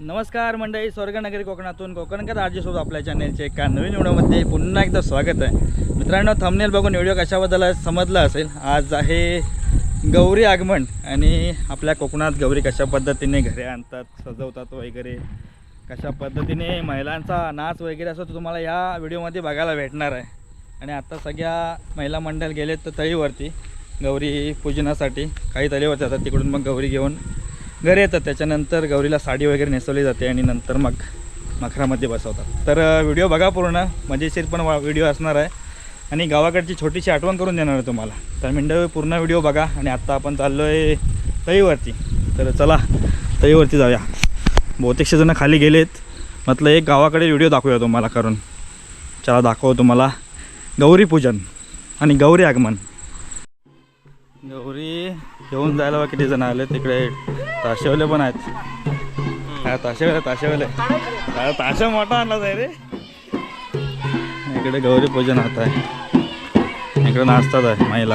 नमस्कार मंडळी स्वर्गनगरी कोकणातून कोकणकर आरजीसोबत आपल्या चॅनलचे एका नवीन व्हिडिओमध्ये पुन्हा एकदा स्वागत आहे. मित्रांनो थंबनेल बघून व्हिडिओ कशाबद्दल समजला असेल आज आहे गौरी आगमन आणि आपल्या कोकणात गौरी कशा पद्धतीने घरे आणतात सजवतात वगैरे कशा पद्धतीने महिलांचा नाच वगैरे असं तुम्हाला या व्हिडिओमध्ये बघायला भेटणार आहे. आणि आता सगळ्या महिला मंडळ गेलेत तर तळीवरती. गौरी पूजनासाठी काही तलेवर जातात तिकडून मग गौरी घेऊन घरी येतात. त्याच्यानंतर गौरीला साडी वगैरे नेसवली जाते आणि नंतर मग मखरामध्ये बसवतात. तर व्हिडिओ बघा पूर्ण. मजेशीर पण व्हिडिओ असणार आहे. आणि गावाकडची छोटीशी आठवण करून देणार आहे तुम्हाला. तर मिंड पूर्ण व्हिडिओ बघा आणि आत्ता आपण चाललो आहे तळीवरती. तर चला तळीवरती जाऊया. बहुतेकशे जणं खाली गेलेत. म्हटलं एक गावाकडे व्हिडिओ दाखवूया तुम्हाला करून. चला दाखव तुम्हाला. गौरी पूजन आणि गौरी आगमन. गौरी घेऊन जायला बघा किती जण आले तिकडे ताशेवाले पण आहेत. हा ताशेवाले ताशेवाले. ताशा मोठा आणला जाय रे. इकडे गौरी पूजन होत आहे. इकडे नाचतात आहे महिला.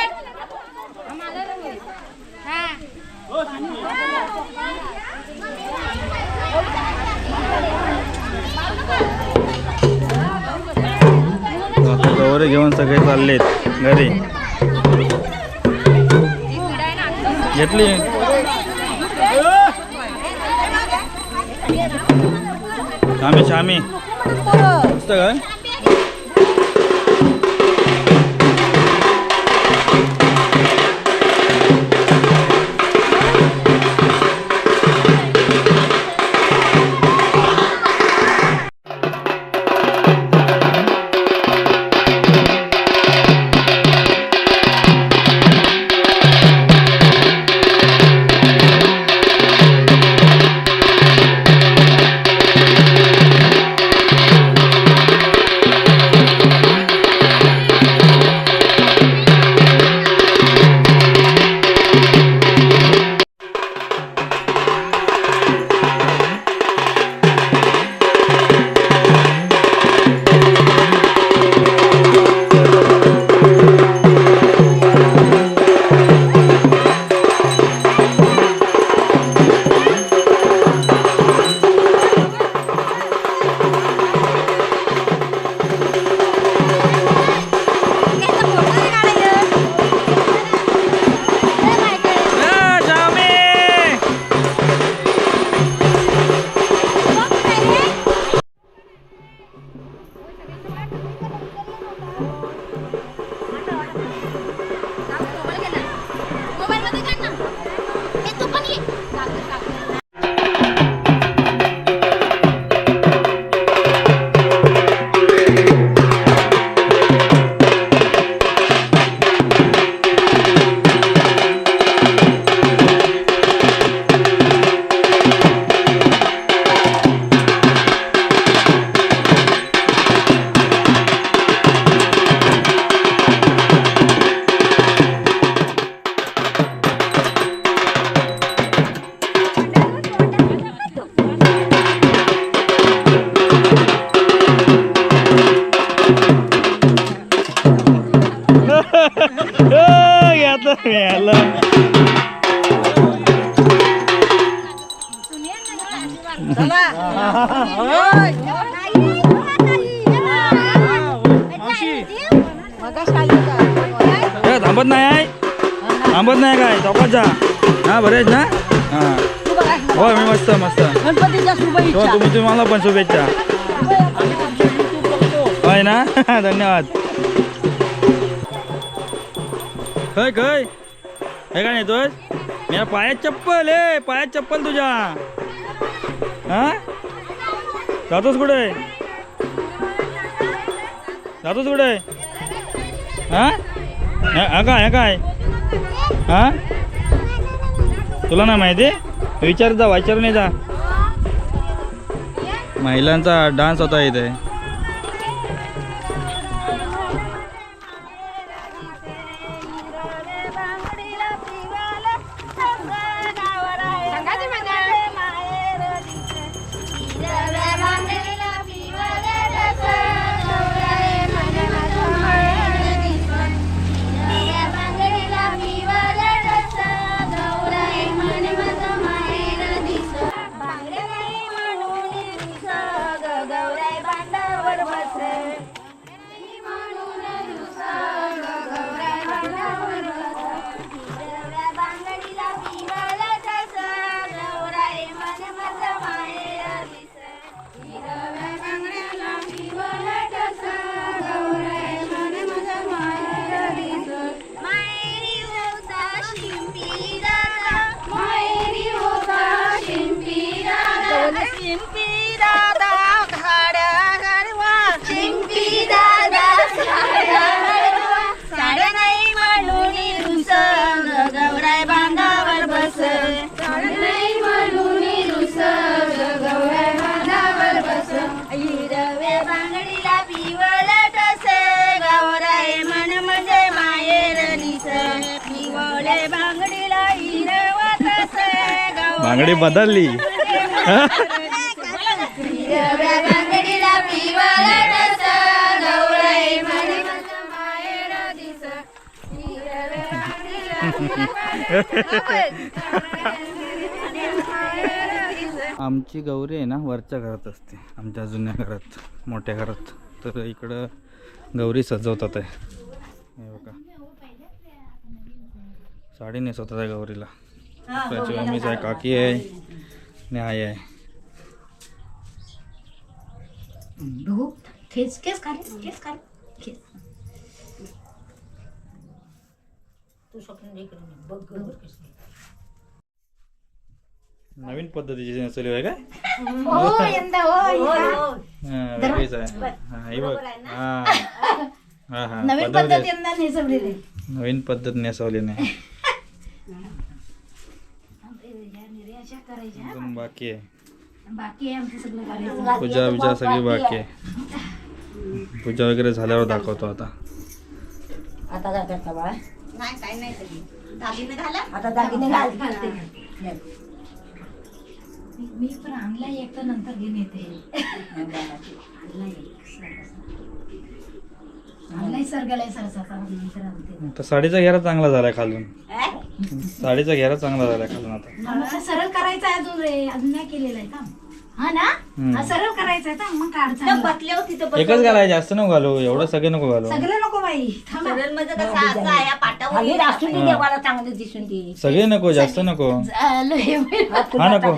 आता घेऊन सगळे चाललेत घरी. घेतली? आम्ही शामी. काय मिळालं थांबत नाही आहे? थांबत नाही काय? चौकात जा. हा बरेच ना? हा. हो मी मस्त मस्त. हो, तुम्ही तुम्हाला पण शुभेच्छा. होय ना? धन्यवाद. खय खय हे काय नेतोय मी पायात चप्पल ए पायात चप्पल तुझ्या. हा? जातोस कुठे? जातोस कुठे? हा? हे हा काय हे काय? हा? तुला नाही माहिती? विचार जा विचार नाही जा. महिलांचा डान्स होता इथे. हिरव्या बांगडीला आमची गौरी आहे ना वरच्या घरात असते. आमच्या जुन्या घरात मोठ्या घरात. तर इकडं गौरी सजवतात आहे. बघा साडी नेसवतात आहे गौरीला. त्याची मीच आहे काकी आहे आणि आई आहे खेच खेच तू स्वप्न बघ. नवीन पद्धतीची नसली आहे काय? हो हो. हा, वेगळीच आहे. हा, हे हा. नवीन पद्धत पद्धत आहे. यंदा नेसवलेली नवीन पद्धत नेसवली नाही. अजून बाकी आहे. बाकी आहे आमचं सगळं करायचं. पूजा बिजा सगळी बाकी आहे. पूजा वगैरे झाल्यावर दाखवतो आता. आता काय करता बाळा? नाही काय नाही कधी दागिने घाला. आता दागिने घाल. मी मी पण आणलाय एक तर नंतर घेऊन येते. आणलाय एक. नंतर आणते आता साडीचा घेरा चांगला झालाय खालून. साडीचा घेरा चांगला झालाय खालून आता. मला सरळ करायचं आहे अजून रे अजून नाही केलेलं आहे का? हा ना? हम्म. हा सरळ करायचं आहे का मग काढचा बसले होती तर एकच घालाय जास्त नको घालू एवढं सगळे नको घालू. सगळं नको बाई थांबा. कसं असं आहे या पाटावर खाली येईल रासून. देवाला चांगली दिसून ती. सगळे नको जास्त नको. झालं हे. हा नको.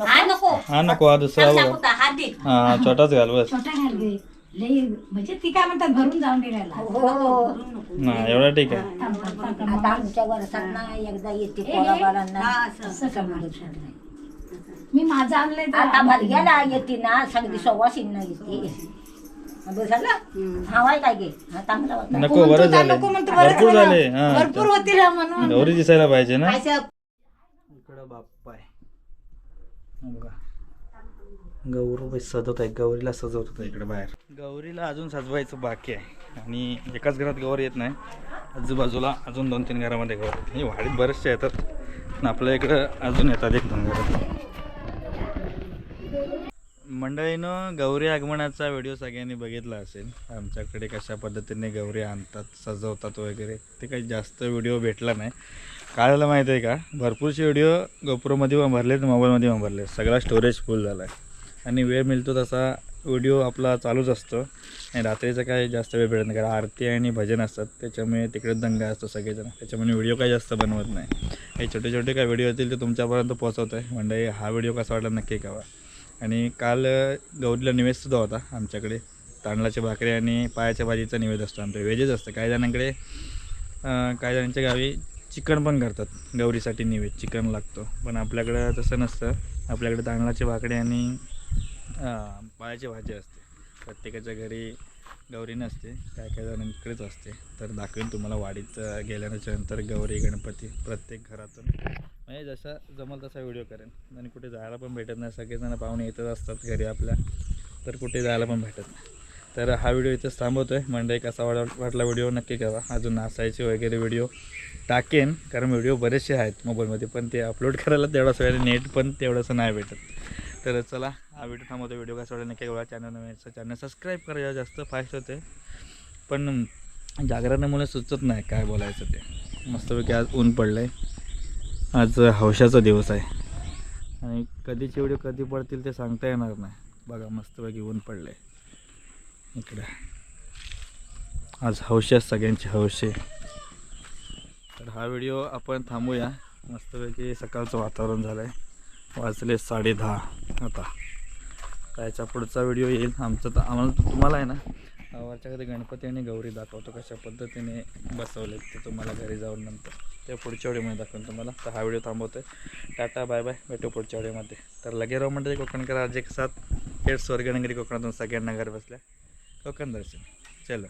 हा नको. हा नको हा दुसरा थांब बघ. दाखवता, हात दे. हा छोटाच घाल बस. छोटा घाल गे लई म्हणजे ती काय म्हणतात भरून जाऊन हो. हा एवढा ठीक आहे. आता आमच्या वर्षात ना एकदा येते हा, मी माझं आणलंय तर आता. भरग्याला येते ना सगळी सव्वाशींना येते. झालं हवाय काय हा चांगला होता. नको म्हणतो बरं त्या झाले. नको म्हणतो बरं भरपूर झालं. झाले. हा भरपूर होतील हा म्हणून. गौरी दिसायला पाहिजे ना? असं इकडं बाप्पा आहे. हा बघा. गौरू सजवत आहे गौरीला सजवत होता. इकडे बाहेर. गौरीला अजून सजवायचं बाकी आहे. आणि एकाच घरात गौर येत नाही. आजूबाजूला अजून दोन तीन घरामध्ये गौर येतात ही वाडीत बरेचसे येतात. आणि आपल्या इकडं अजून येतात एक दोन घरात. मंडळीनं गौरी आगमनाचा व्हिडिओ सगळ्यांनी बघितला असेल. आमच्याकडे कशा पद्धतीने गौरी आणतात सजवतात वगैरे ते काही जास्त व्हिडिओ भेटला नाही. काय झालं माहिती आहे का? भरपूरसे व्हिडिओ गोप्रोमध्ये पण भरलेत मोबाईलमध्ये पण भरले सगळा स्टोरेज फुल झाला आहे आणि वेळ मिळतो तसा व्हिडिओ आपला चालूच असतो. आणि रात्रीचं काय जास्त वेळ भेटत नाही कारण आरती आणि भजन असतात. त्याच्यामुळे तिकडे दंगा असतो सगळेजण. त्याच्यामुळे व्हिडिओ काय जास्त बनवत नाही. हे छोटे छोटे काय व्हिडिओ येतील ते तुमच्यापर्यंत पोहोचवतो आहे म्हणजे हा व्हिडिओ कसा वाटला नक्की कवा आणि काल गौरीला निवेदसुद्धा होता आमच्याकडे. तांदळाच्या भाकरी आणि पायाच्या भाजीचा निवेद असतो आमच्या. व्हेजच असतं. काही जणांकडे काही जणांच्या गावी चिकन पण करतात. गौरीसाठी निवेद. चिकन लागतो. पण आपल्याकडं तसं नसतं. आपल्याकडे तांदळाची भाकरी आणि पायाची भाजी असते. प्रत्येकाच्या घरी गौरी नसते. काय काय जणांकडेच असते. तर दाखवेन तुम्हाला वाडीत अ, गेल्याच्यानंतर गौरी गणपती प्रत्येक घरातून. म्हणजे जसा जमल तसा व्हिडिओ करेन. आणि कुठे जायला पण भेटत नाही. सगळेजण पाहुणे येतच असतात घरी आपल्या. तर कुठे जायला पण भेटत नाही. तर हा व्हिडिओ इथेच थांबवतो आहे मंडई कसा वाट वाटला व्हिडिओ नक्की करा. अजून नाचायचे वगैरे व्हिडिओ टाकेन. कारण व्हिडिओ बरेचसे आहेत मोबाईलमध्ये. पण ते अपलोड करायला तेवढाच वेळ नेट पण तेवढंसं नाही भेटत. तर चला हा व्हिडिओ थांबवतो व्हिडिओ कसा वाटला नक्की एवढा चॅनल नवीन चॅनल सबस्क्राईब करायला जास्त फास्ट होते. पण जागरणामुळे सुचत नाही काय बोलायचं ते. मस्तपैकी आज ऊन पडलं आहे आज हौशाचा दिवस आहे. आणि कधीचे व्हिडिओ कधी पडतील ते सांगता येणार नाही. बघा मस्तपैकी ऊन पडलं आहे इकडं. आज हौशी आहे सगळ्यांची हौशी. तर हा व्हिडिओ आपण थांबूया. मस्तपैकी सकाळचं वातावरण झालं आहे वाजले साडे दहा. आता. त्याच्या पुढचा व्हिडिओ येईल. आमचं तर आम्हाला तुम्हाला आहे ना वरच्या घरी गणपती आणि गौरी दाखवतो कशा पद्धतीने बसवले ते तुम्हाला घरी जाऊन नंतर. ते पुढच्या व्हिडिओमध्ये दाखवून तुम्हाला. तर हा व्हिडिओ थांबवतोय. टाटा बाय बाय भेटू पुढच्या व्हिडिओमध्ये तर लगे राव म्हणजे कोकणकर आज एक साथ हेड स्वर्गनगरी कोकणातून सगळ्यांना घर बसल्या. कोकण दर्शन. चलो.